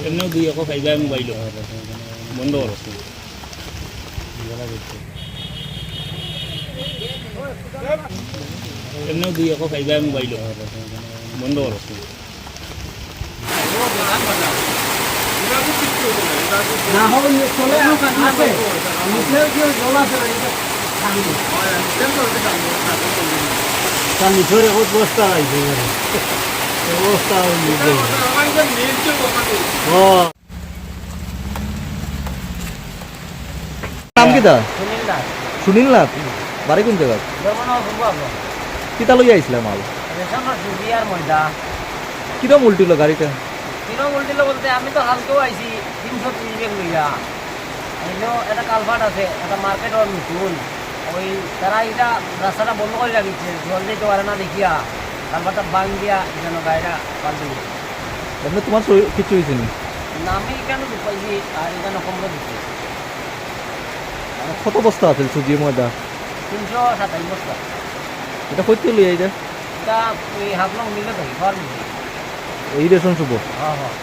এমনিও দুই একো খাইবা মোবাইল বন্ধ করো এমনিও দুই একো খাইবা মোবাইল বন্ধ করো না হলে চলে আছে নিচে কি জল আছে তার নিচরে কত বস্তা আইছে বস্তা হইছে ও। নাম কি দা সুনীল নাথ। বাড়ি কোন জায়গা কিতা লই আইছিলে মাল কিরম উল্টিল গাড়িটা? তৃণমূল দিল বলতে আমি তো হালকেও আইছি তিনশো ত্রিশ লইয়া একটা কালভার্ট আছে, একটা মার্কেটর নতুন। ওই তারা এটা রাস্তাটা বন্ধ করে লাগিয়েছে জল দিতে পারে না দেখিয়া। কালভার্টটা বাং দিয়া যেন গাড়িটা পাল্টে এমনি তোমার কিছু হয়েছে নি? আমি কেন পাইছি আর এখানে কমরে দিচ্ছে। কত বস্তা আছে সুজি ময়দা? তিনশো সাতাইশ বস্তা। এটা কইতে লই আইদা এটা ওই হাফলং মিলে থাকি ঘর এই রেশন শুভ। হ্যাঁ হ্যাঁ।